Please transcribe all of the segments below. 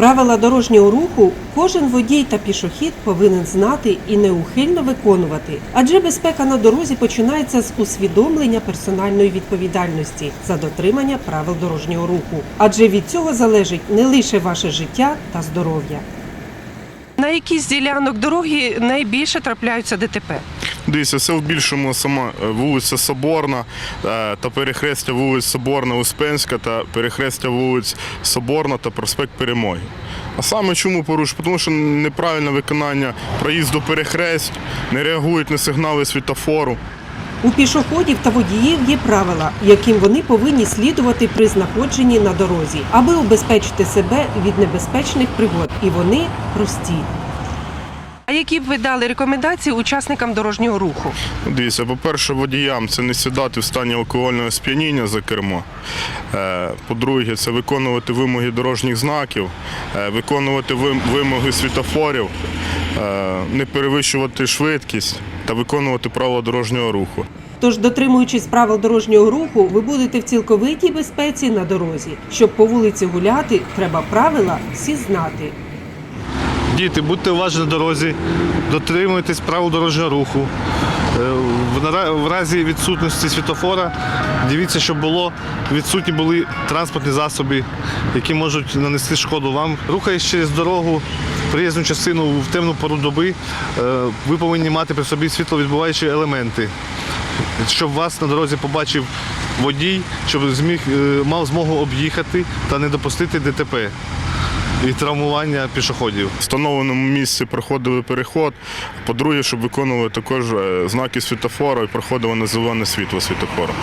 Правила дорожнього руху кожен водій та пішохід повинен знати і неухильно виконувати, адже безпека на дорозі починається з усвідомлення персональної відповідальності за дотримання правил дорожнього руху, адже від цього залежить не лише ваше життя та здоров'я. На якій з ділянок дороги найбільше трапляються ДТП? Дивіться, все в більшому сама е, вулиця Соборна е, та перехрестя вулиць Соборна Успенська та перехрестя вулиць Соборна та проспект Перемоги. А саме чому порушують? Тому що неправильне виконання проїзду перехресть, не реагують на сигнали світофору. У пішоходів та водіїв є правила, яким вони повинні слідувати при знаходженні на дорозі, аби убезпечити себе від небезпечних пригод. І вони прості. А які б ви дали рекомендації учасникам дорожнього руху? Ну, Дивіться, по-перше, водіям це не сідати в стані алкогольного сп'яніння за кермо. Е, По-друге, це виконувати вимоги дорожніх знаків, е, виконувати вимоги світофорів, е, не перевищувати швидкість та виконувати правила дорожнього руху. Тож, дотримуючись правил дорожнього руху, ви будете в цілковитій безпеці на дорозі. Щоб по вулиці гуляти, треба правила всі знати. Діти, будьте уважні на дорозі, дотримуйтесь правил дорожнього руху. Е, в разі відсутності світофора дивіться, щоб було відсутні були транспортні засоби, які можуть нанести шкоду вам. Рухаючись через дорогу, приїзну частину в темну пору доби, е, ви повинні мати при собі світловідбуваючі елементи, щоб вас на дорозі побачив водій, щоб зміг е, мав змогу об'їхати та не допустити ДТП і травмування пішоходів. В встановленому місці проходили переход. По-друге, щоб виконували також е, знаки світофору і проходили на зелене світло світофора.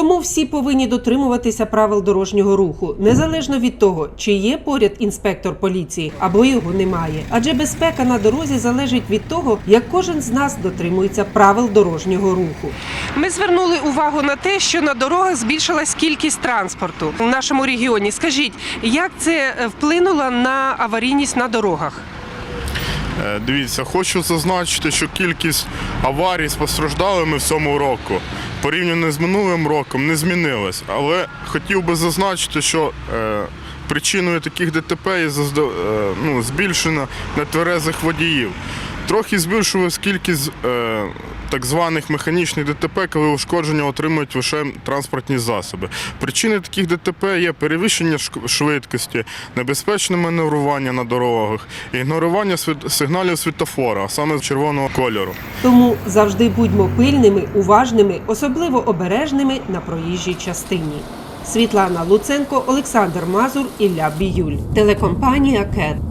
Тому всі повинні дотримуватися правил дорожнього руху, незалежно від того, чи є поряд інспектор поліції або його немає. Адже безпека на дорозі залежить від того, як кожен з нас дотримується правил дорожнього руху. Ми звернули увагу на те, що на дорогах збільшилась кількість транспорту в нашому регіоні. Скажіть, як це е, вплинуло на аварійність на дорогах? Е, Дивіться, хочу зазначити, що кількість аварій з постраждалими в цьому року порівняно з минулим роком не змінилась. Але хотів би зазначити, що е, причиною таких ДТП є е, ну, збільшення нетверезих водіїв. Трохи збільшилась кількість е, так званих механічних ДТП, коли ушкодження отримують лише транспортні засоби. Причини таких ДТП є перевищення швидкості, небезпечне маневрування на дорогах, ігнорування сигналів світофора, а саме червоного кольору. Тому завжди будьмо пильними, уважними, особливо обережними на проїжджій частині. Світлана Луценко, Олександр Мазур, Ілля Біюль. Телекомпанія КЕР.